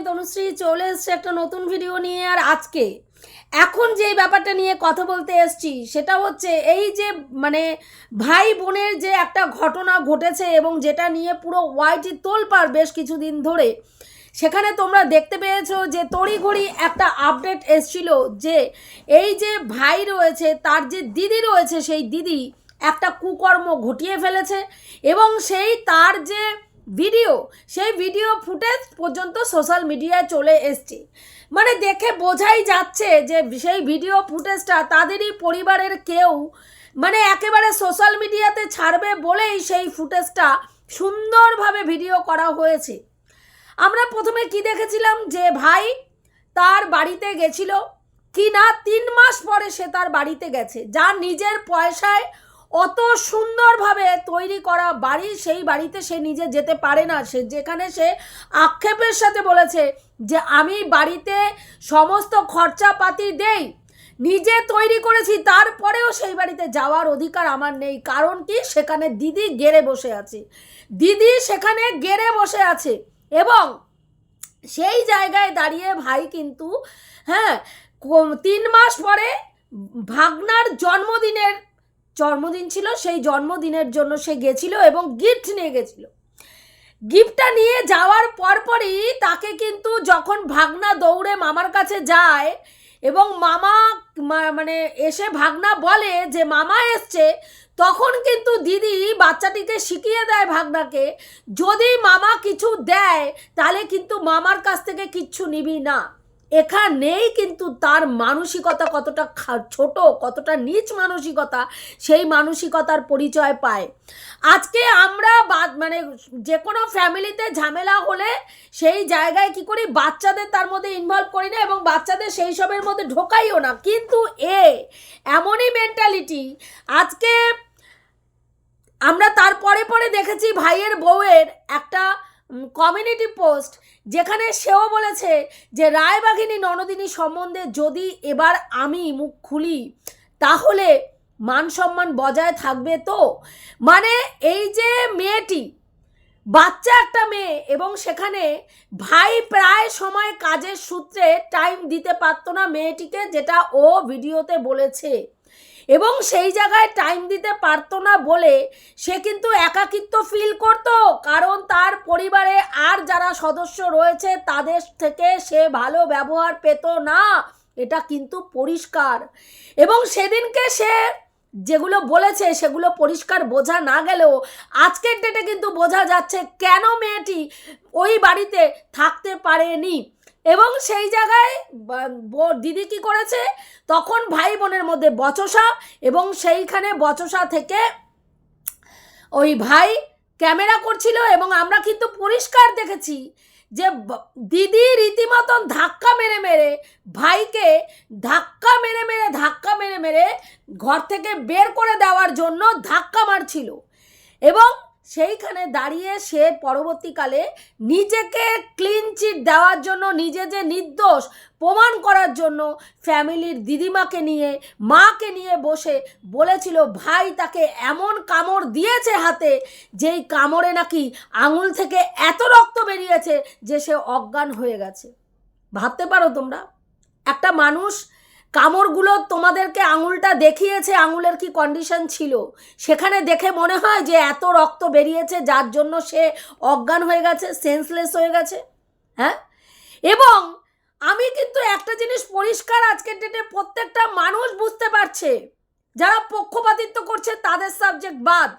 আমি তনুশ্রী চলে এসছি একটা নতুন ভিডিও নিয়ে আর আজকে। এখন যে ব্যাপারটা নিয়ে কথা বলতে এসছি, সেটা হচ্ছে এই যে মানে ভাই বোনের যে একটা ঘটনা ঘটেছে এবং যেটা নিয়ে পুরো ওয়াইটি তোলপার বেশ কিছুদিন ধরে, সেখানে তোমরা দেখতে পেয়েছ যে তড়িঘড়ি একটা আপডেট এসছিল যে এই যে ভাই রয়েছে, তার যে দিদি রয়েছে, সেই দিদি একটা কুকর্ম ঘটিয়ে ফেলেছে এবং সেই তার যে ভিডিও সেই ভিডিও ফুটেজ পর্যন্ত সোশ্যাল মিডিয়ায় চলে এসছে। মানে দেখে বোঝাই যাচ্ছে যে সেই ভিডিও ফুটেজটা তাদেরই পরিবারের কেউ মানে একেবারে সোশ্যাল মিডিয়াতে ছাড়বে বলেই সেই ফুটেজটা সুন্দরভাবে ভিডিও করা হয়েছে। আমরা প্রথমে কি দেখেছিলাম যে ভাই তার বাড়িতে গেছিল কি না তিন মাস পরে সে তার বাড়িতে গেছে। যার নিজের পয়সায় অত সুন্দরভাবে তৈরি করা বাড়ি, সেই বাড়িতে সে নিজে যেতে পারে না। সে যেখানে সে আক্ষেপের সাথে বলেছে যে, আমি বাড়িতে সমস্ত খরচাপাতি দেই, নিজে তৈরি করেছি, তারপরেও সেই বাড়িতে যাওয়ার অধিকার আমার নেই। কারণ কি? সেখানে দিদি গেড়ে বসে আছে। দিদি সেখানে গেড়ে বসে আছে এবং সেই জায়গায় দাঁড়িয়ে ভাই কিন্তু হ্যাঁ তিন মাস পরে ভাগনার জন্মদিনের জন্মদিন ছিল, সেই জন্মদিনের জন্য সে গেছিল এবং গিফট নিয়ে গেছিল। গিফটটা নিয়ে যাওয়ার পরপরই তাকে কিন্তু যখন ভাগনা দৌড়ে মামার কাছে যায় এবং মামা মানে এসে ভাগনা বলে যে, মামা এসছে। তখন কিন্তু দিদি বাচ্চাটিকে শিখিয়ে দেয় ভাগনাকে, যদি মামা কিছু দেয়, তাহলে কিন্তু মামার কাছ থেকে কিচ্ছু নিবি না। এখানেই কিন্তু তার মানসিকতা কতটা ছোট, কতটা নিচ মানসিকতা, সেই মানসিকতার পরিচয় পায়। আজকে আমরা মানে যে কোনো ফ্যামিলিতে ঝামেলা হলে সেই জায়গায় কি করি, বাচ্চাদের তার মধ্যে ইনভলভ করি না এবং বাচ্চাদের সেই সবের মধ্যে ঢোকাইও না। কিন্তু এ, এমনই মেন্টালিটি আজকে আমরা তারপরে পরে দেখেছি ভাইয়ের বউয়ের একটা কমিউনিটি পোস্ট যেখানে সেও বলেছে যে, রায়বাঘিনী ননদিনী সম্বন্ধে যদি এবার আমি মুখ খুলি, তাহলে মান সম্মান বজায় থাকবে তো? মানে এই যে মেয়েটি, বাচ্চা একটা মেয়ে এবং সেখানে ভাই প্রায় সময় কাজের সূত্রে টাইম দিতে পারতো না মেয়েটিকে, যেটা ও ভিডিওতে বলেছে। এবং সেই জায়গায় টাইম দিতে পারতো না বলে সে কিন্তু একাকিত্ব ফিল করতো। কারণ তার পরিবারে আর যারা সদস্য রয়েছে, তাদের থেকে সে ভালো ব্যবহার পেত না। এটা কিন্তু পরিষ্কার। এবং সেদিনকে সে যেগুলো বলেছে, সেগুলো পরিষ্কার বোঝা না গেলেও আজকের ডেটে কিন্তু বোঝা যাচ্ছে কেন মেয়েটি ওই বাড়িতে থাকতে পারেনি। এবং সেই জায়গায় দিদি কি করেছে? তখন ভাই বোনের মধ্যে বচসা এবং সেইখানে বচসা থেকে ওই ভাই ক্যামেরা করছিল এবং আমরা কিন্তু পরিষ্কার দেখেছি যে দিদি রীতিমতন ধাক্কা মেরে মেরে ভাইকে ধাক্কা মেরে মেরে, ধাক্কা মেরে মেরে ঘর থেকে বের করে দেওয়ার জন্য ধাক্কা মারছিল। এবং সেইখানে দাঁড়িয়ে সে পরবর্তীকালে নিজেকে ক্লিন চিট দেওয়ার জন্য, নিজে যে নির্দোষ প্রমাণ করার জন্য ফ্যামিলির দিদিমাকে নিয়ে, মাকে নিয়ে বসে বলেছিল, ভাই, তাকে এমন কামড় দিয়েছে হাতে, যেই কামড়ে নাকি আঙুল থেকে এত রক্ত বেরিয়েছে যে সে অজ্ঞান হয়ে গেছে। ভাবতে পারো তোমরা, একটা মানুষ কামড়গুলো তোমাদেরকে আঙুলটা দেখিয়েছে, আঙুলের কি কন্ডিশন ছিল? সেখানে দেখে মনে হয় যে এত রক্ত বেরিয়েছে, যার জন্য সে অজ্ঞান হয়ে গেছে সেন্সলেস হয়ে গেছে? হ্যাঁ? এবং আমি কিন্তু একটা জিনিস পরিষ্কার আজকের ডেটে প্রত্যেকটা মানুষ বুঝতে পারছে। যারা পক্ষপাতিত্ব করছে, তাদের সাবজেক্ট বাদ।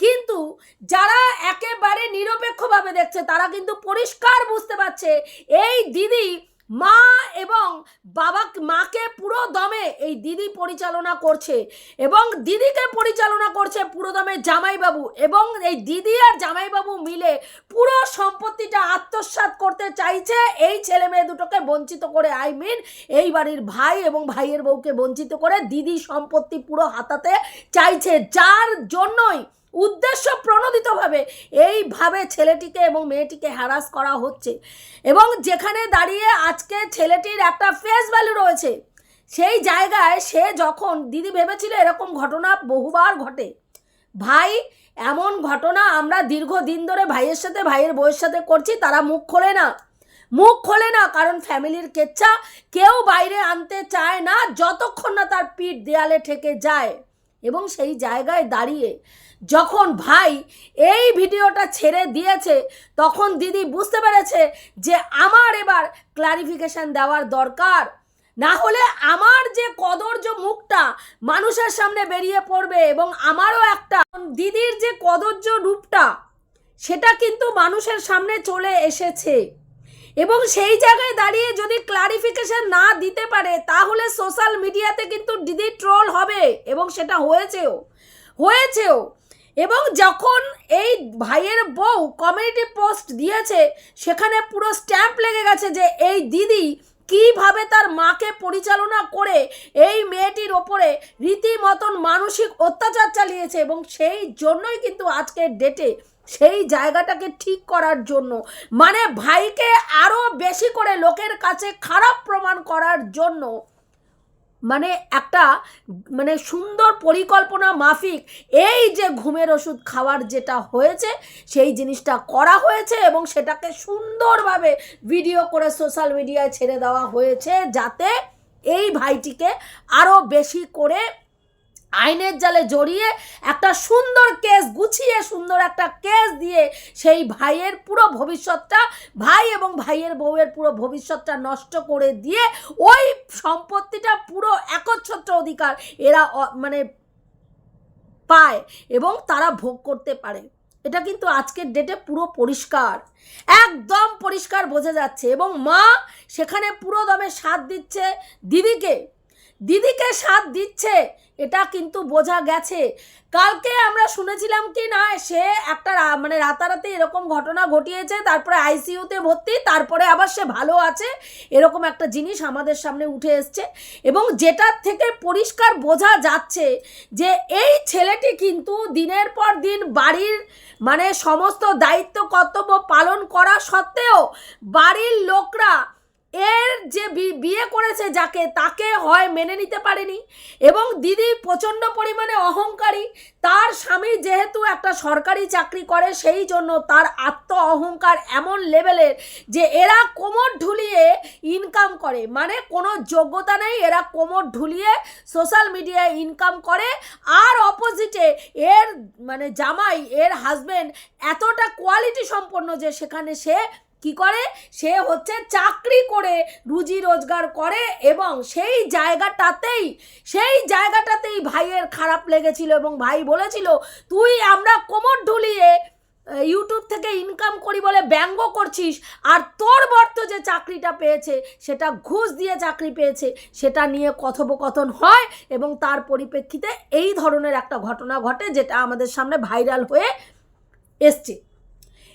কিন্তু যারা একেবারে নিরপেক্ষভাবে দেখছে, তারা কিন্তু পরিষ্কার বুঝতে পারছে, এই দিদি মা এবং বাবা মাকে পুরো দমে এই দিদি পরিচালনা করছে এবং দিদিকে পরিচালনা করছে পুরো দমে জামাইবাবু এবং এই দিদি আর জামাইবাবু মিলে পুরো সম্পত্তিটা আত্মসাৎ করতে চাইছে এই ছেলে মেয়ে দুটোকে বঞ্চিত করে। আই মিন এই বাড়ির ভাই এবং ভাইয়ের বউকে বঞ্চিত করে দিদি সম্পত্তি পুরো হাতাতে চাইছে। যার জন্যই উদ্দেশ্য প্রণোদিতভাবে এইভাবে ছেলেটিকে এবং মেয়েটিকে হ্যারাস করা হচ্ছে। এবং যেখানে দাঁড়িয়ে আজকে ছেলেটির একটা ফেস ভ্যালু রয়েছে, সেই জায়গায় সে যখন, দিদি ভেবেছিল এরকম ঘটনা বহুবার ঘটে। ভাই, এমন ঘটনা আমরা দীর্ঘদিন ধরে ভাইয়ের সাথে, ভাইয়ের বউয়ের সাথে করছি, তারা মুখ খোলে না। মুখ খোলে না, কারণ ফ্যামিলির কেচ্ছা কেউ বাইরে আনতে চায় না, যতক্ষণ না তার পিঠ দেয়ালে ঠেকে যায়। এবং সেই জায়গায় দাঁড়িয়ে যখন ভাই এই ভিডিওটা ছেড়ে দিয়েছে, তখন দিদি বুঝতে পেরেছে যে আমার এবার ক্লারিফিকেশন দেওয়ার দরকার। না হলে আমার যে কদর্য মুখটা মানুষের সামনে বেরিয়ে পড়বে এবং আমারও একটা দিদির যে কদর্য রূপটা, সেটা কিন্তু মানুষের সামনে চলে এসেছে। এবং সেই জায়গায় দাঁড়িয়ে যদি ক্লারিফিকেশন না দিতে পারে, তাহলে সোশ্যাল মিডিয়াতে কিন্তু দিদি ট্রোল হবে এবং সেটা হয়েছেও হয়েছেও। এবং যখন এই ভাইয়ের বউ কমিউনিটি পোস্ট দিয়েছে, সেখানে পুরো স্ট্যাম্প লেগে গেছে যে, এই দিদি কীভাবে তার মাকে পরিচালনা করে এই মেয়েটির ওপরে রীতিমতন মানসিক অত্যাচার চালিয়েছে এবং সেই জন্যই কিন্তু আজকের ডেটে সেই জায়গাটাকে ঠিক করার জন্য। মানে ভাইকে আরও বেশি করে লোকের কাছে খারাপ প্রমাণ করার জন্য মানে একটা মানে সুন্দর পরিকল্পনা মাফিক, এই যে ঘুমের ওষুধ খাওয়ার যেটা হয়েছে, সেই জিনিসটা করা হয়েছে এবং সেটাকে সুন্দরভাবে ভিডিও করে সোশ্যাল মিডিয়ায় ছেড়ে দেওয়া হয়েছে যাতে এই ভাইটিকে আরও বেশি করে আইনের জালে জড়িয়ে একটা সুন্দর কেস গুছিয়ে, সুন্দর একটা কেস দিয়ে সেই ভাইয়ের পুরো ভবিষ্যৎটা, ভাই এবং ভাইয়ের বউয়ের পুরো ভবিষ্যৎটা নষ্ট করে দিয়ে ওই সম্পত্তিটা পুরো একচ্ছত্র অধিকার এরা মানে পায় এবং তারা ভোগ করতে পারে। এটা কিন্তু আজকের ডেটে পুরো পরিষ্কার, একদম পরিষ্কার বোঝা যাচ্ছে এবং মা সেখানে পুরো দমে সাথ দিচ্ছে দিদিকে। দিদিকে সাথ দিচ্ছে, এটা কিন্তু বোঝা গেছে। কালকে আমরা শুনেছিলাম কি না, সে একটা মানে রাতারাতি এরকম ঘটনা ঘটিয়েছে, তারপরে আইসিইউতে ভর্তি, তারপরে আবার সে ভালো আছে, এরকম একটা জিনিস আমাদের সামনে উঠে এসছে। এবং যেটার থেকে পরিষ্কার বোঝা যাচ্ছে যে এই ছেলেটি কিন্তু দিনের পর দিন বাড়ির মানে সমস্ত দায়িত্ব কর্তব্য পালন করা সত্ত্বেও বাড়ির লোকরা এর যে বিয়ে করেছে যাকে, তাকে হয় মেনে নিতে পারেনি এবং দিদি প্রচণ্ড পরিমাণে অহংকারী। তার স্বামী যেহেতু একটা সরকারি চাকরি করে, সেই জন্য তার আত্ম অহংকার এমন লেভেলের যে এরা কোমর ঢুলিয়ে ইনকাম করে। মানে কোনো যোগ্যতা নেই, এরা কোমর ঢুলিয়ে সোশ্যাল মিডিয়ায় ইনকাম করে। আর অপোজিটে এর মানে জামাই, এর হাজবেন্ড এতটা কোয়ালিটি সম্পন্ন যে সেখানে সে কি করে? সে হচ্ছে চাকরি করে, রুজি রোজগার করে এবং সেই জায়গাটাতেই সেই জায়গাটাতেই ভাইয়ের খারাপ লেগেছিল এবং ভাই বলেছিল, তুই আমরা কোমর ঢুলিয়ে ইউটিউব থেকে ইনকাম করি বলে ব্যঙ্গ করছিস, আর তোর বর্ত যে চাকরিটা পেয়েছে, সেটা ঘুষ দিয়ে চাকরি পেয়েছে, সেটা নিয়ে কথোপকথন হয় এবং তার পরিপ্রেক্ষিতে এই ধরনের একটা ঘটনা ঘটে, যেটা আমাদের সামনে ভাইরাল হয়ে এসছে।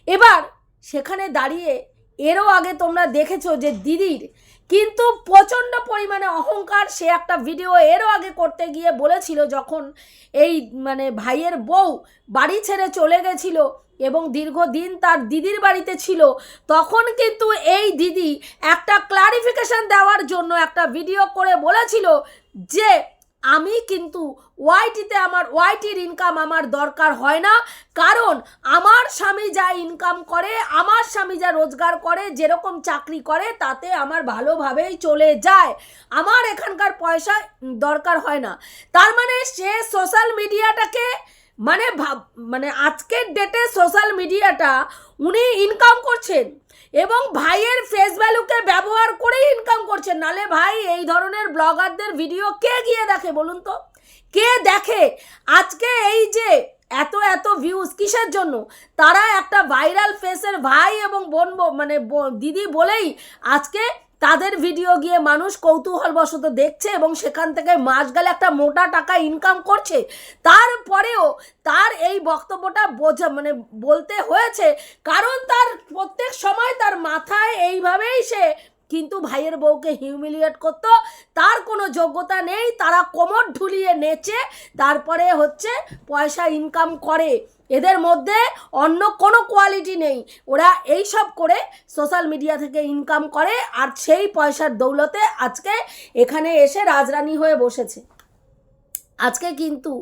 এবার সেখানে দাঁড়িয়ে এরও আগে তোমরা দেখেছ যে দিদির কিন্তু প্রচণ্ড পরিমাণে অহংকার, সে একটা ভিডিও এরও আগে করতে গিয়ে বলেছিল যখন এই মানে ভাইয়ের বউ বাড়ি ছেড়ে চলে গেছিল এবং দীর্ঘদিন তার দিদির বাড়িতে ছিল, তখন কিন্তু এই দিদি একটা ক্লারিফিকেশন দেওয়ার জন্য একটা ভিডিও করে বলেছিল যে আমি কিন্তু ওয়াইটিতে আমার ওয়াইটির ইনকাম আমার দরকার হয় না। কারণ আমার স্বামী যা ইনকাম করে, আমার স্বামী যা রোজগার করে, যেরকম চাকরি করে, তাতে আমার ভালোভাবেই চলে যায়। আমার এখানকার পয়সা দরকার হয় না। তার মানে সে সোশ্যাল মিডিয়াটাকে মানে ভাব মানে আজকের ডেটে সোশ্যাল মিডিয়াটা উনি ইনকাম করছেন এবং ভাইয়ের ফেস ভ্যালুকে ব্যবহার করেই ইনকাম করছেন। নালে ভাই, এই ধরনের ব্লগারদের ভিডিও কে গিয়ে দেখে বলুন তো? কে দেখে? আজকে এই যে এত এত ভিউজ কিসের জন্য? তারা একটা ভাইরাল ফেসের ভাই এবং বোন মানে দিদি বলেই আজকে তাদের ভিডিও গিয়ে মানুষ কৌতূহলবশত দেখছে এবং সেখান থেকে মাস গেলে একটা মোটা টাকা ইনকাম করছে। তারপরেও তার এই বক্তব্যটা বোঝা মানে বলতে হয়েছে, কারণ তার প্রত্যেক সময় তার মাথায় এইভাবেই সে কিন্তু ভাইয়ের বউকে হিউমিলিয়েট করতো। তার কোনো যোগ্যতা নেই, তারা কোমর ঢুলিয়ে নেচে তারপরে হচ্ছে পয়সা ইনকাম করে। এদের মধ্যে অন্য কোনো কোয়ালিটি নেই। ওরা এই সব করে সোশ্যাল মিডিয়া থেকে ইনকাম করে আর সেই পয়সার দৌলতে আজকে এখানে এসে রাজরানী হয়ে বসেছে। আজকে কিন্তু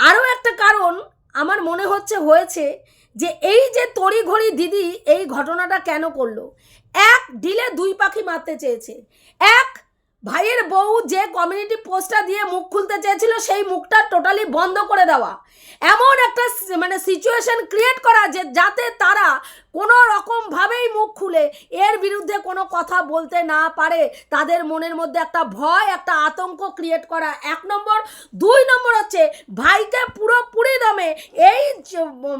আরও একটা কারণ আমার মনে হচ্ছে হয়েছে যে এই যে তড়িঘড়ি দিদি এই ঘটনাটা কেন করল? এক ডিলে দুই পাখি মারতে চেয়েছে। এক ভাইয়ের বউ যে কমিউনিটি পোস্টটা দিয়ে মুখ খুলতে চেয়েছিল, সেই মুখটা টোটালি বন্ধ করে দেওয়া। এমন একটা মানে সিচুয়েশন ক্রিয়েট করা যে, যাতে তারা কোনো রকমভাবেই মুখ খুলে, এর বিরুদ্ধে কোনো কথা বলতে না পারে। তাদের মনের মধ্যে একটা ভয়, একটা আতঙ্ক ক্রিয়েট করা। এক নম্বর। দুই নম্বর হচ্ছে, ভাইকে পুরোপুরি দমে এই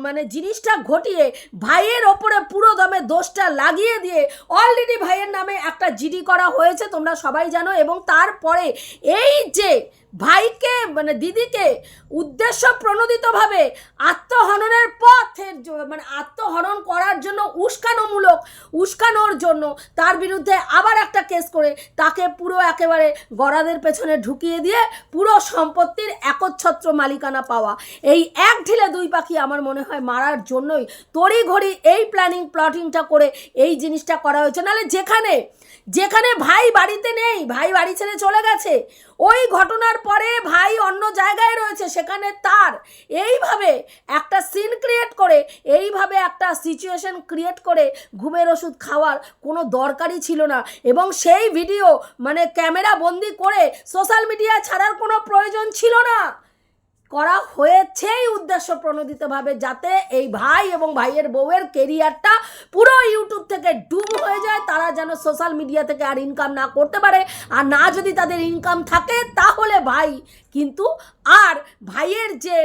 মানে জিনিসটা ঘটিয়ে ভাইয়ের ওপরে পুরো দমে দোষটা লাগিয়ে দিয়ে অলরেডি ভাইয়ের নামে একটা জিডি করা হয়েছে, তোমরা সবাই জানো। এবং তারপরে এই যে ভাইকে মানে দিদিকে উদ্দেশ্য প্রণোদিতভাবে আত্মহননের পথের মানে আত্মহনন করার জন্য উস্কানোমূলক, উস্কানোর জন্য তার বিরুদ্ধে আবার একটা কেস করে তাকে পুরো একেবারে গড়াদের পেছনে ঢুকিয়ে দিয়ে পুরো সম্পত্তির একচ্ছত্র মালিকানা পাওয়া। এই এক ঢিলে দুই পাখি আমার মনে হয় মারার জন্যই তড়িঘড়ি এই প্ল্যানিং প্লটিংটা করে এই জিনিসটা করা হয়েছে। নাহলে যেখানে যেখানে ভাই বাড়িতে নেই, ভাই বাড়ি ছেড়ে চলে গেছে ওই ঘটনার পরে ভাই অন্য জায়গায় রয়েছে, সেখানে তার। এইভাবে একটা সিন ক্রিয়েট করে, এইভাবে একটা সিচুয়েশন ক্রিয়েট করে ঘুমের ওষুধ খাওয়ার কোনো দরকারই ছিল না। এবং সেই ভিডিও মানে ক্যামেরা বন্দি করে সোশ্যাল মিডিয়া ছাড়ার কোনো প্রয়োজন ছিল না। করা হয়েছেই উদ্দেশ্য প্রণোদিতভাবে যাতে এই ভাই এবং ভাইয়ের বউয়ের কেরিয়ারটা পুরো ইউটিউব থেকে ডুব হয়ে যায়, তারা যেন সোশ্যাল মিডিয়া থেকে আর ইনকাম না করতে পারে। আর না যদি তাদের ইনকাম থাকে, তাহলে ভাই কিন্তু আর ভাইয়ের যে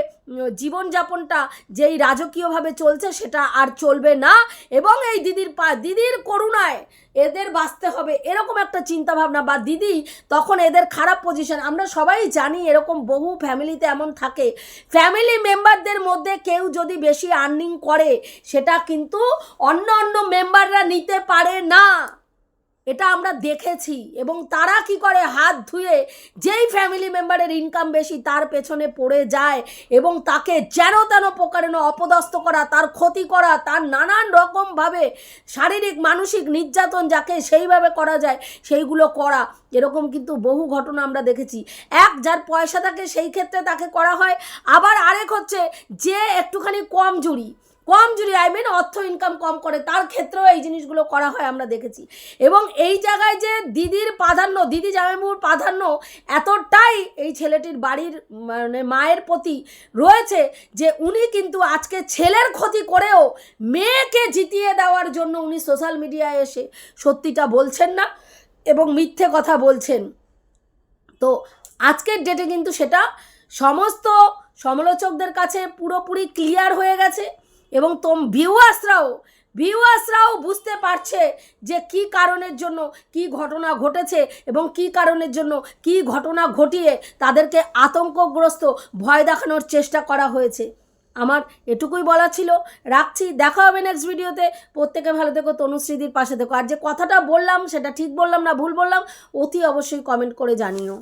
জীবনযাপনটা যেই রাজকীয়ভাবে চলছে সেটা আর চলবে না এবং এই দিদির পা, দিদির করুণায় এদের বাঁচতে হবে এরকম একটা চিন্তা ভাবনা বা দিদি তখন এদের খারাপ পজিশন আমরা সবাই জানি এরকম বহু ফ্যামিলিতে এমন থাকে। ফ্যামিলি মেম্বারদের মধ্যে কেউ যদি বেশি আর্নিং করে, সেটা কিন্তু অন্য অন্য মেম্বাররা নিতে পারে না। এটা আমরা দেখেছি এবং তারা কি করে হাত ধুয়ে যেই ফ্যামিলি মেম্বারের ইনকাম বেশি তার পেছনে পড়ে যায় এবং তাকে যেন তেন প্রকারেণ অপদস্থ করা, তার ক্ষতি করা, তার নানান রকমভাবে শারীরিক, মানসিক নির্যাতন যাকে সেইভাবে করা যায়, সেইগুলো করা। এরকম কিন্তু বহু ঘটনা আমরা দেখেছি। এক, যার পয়সা থাকে সেই ক্ষেত্রে তাকে করা হয়। আবার আরেক হচ্ছে যে একটুখানি কম জুড়ি কম জুড়ি আই মিন অর্থ ইনকাম কম করে, তার ক্ষেত্রেও এই জিনিসগুলো করা হয় আমরা দেখেছি। এবং এই জায়গায় যে দিদির প্রাধান্য, দিদি জামাইবাবুর প্রাধান্য এতটাই এই ছেলেটির বাড়ির মানে মায়ের প্রতি রয়েছে যে উনি কিন্তু আজকে ছেলের ক্ষতি করেও মেয়েকে জিতিয়ে দেওয়ার জন্য উনি সোশ্যাল মিডিয়ায় এসে সত্যিটা বলছেন না এবং মিথ্যে কথা বলছেন। তো আজকের ডেটে কিন্তু সেটা সমস্ত সমালোচকদের কাছে পুরোপুরি ক্লিয়ার হয়ে গেছে। এবং তোম ভিউয়ার্সরাও ভিউয়ার্সরাও বুঝতে পারছে যে কি কারণের জন্য কি ঘটনা ঘটেছে এবং কি কারণের জন্য কি ঘটনা ঘটিয়ে তাদেরকে আতঙ্কগ্রস্ত, ভয় দেখানোর চেষ্টা করা হয়েছে। আমার এটুকুই বলা ছিল। রাখছি। দেখা হবে নেক্সট ভিডিওতে প্রত্যেকে ভালো থেকো তনুশ্রীদির পাশে থেকো। আর যে কথাটা বললাম, সেটা ঠিক বললাম না, ভুল বললাম, অতি অবশ্যই কমেন্ট করে জানিও।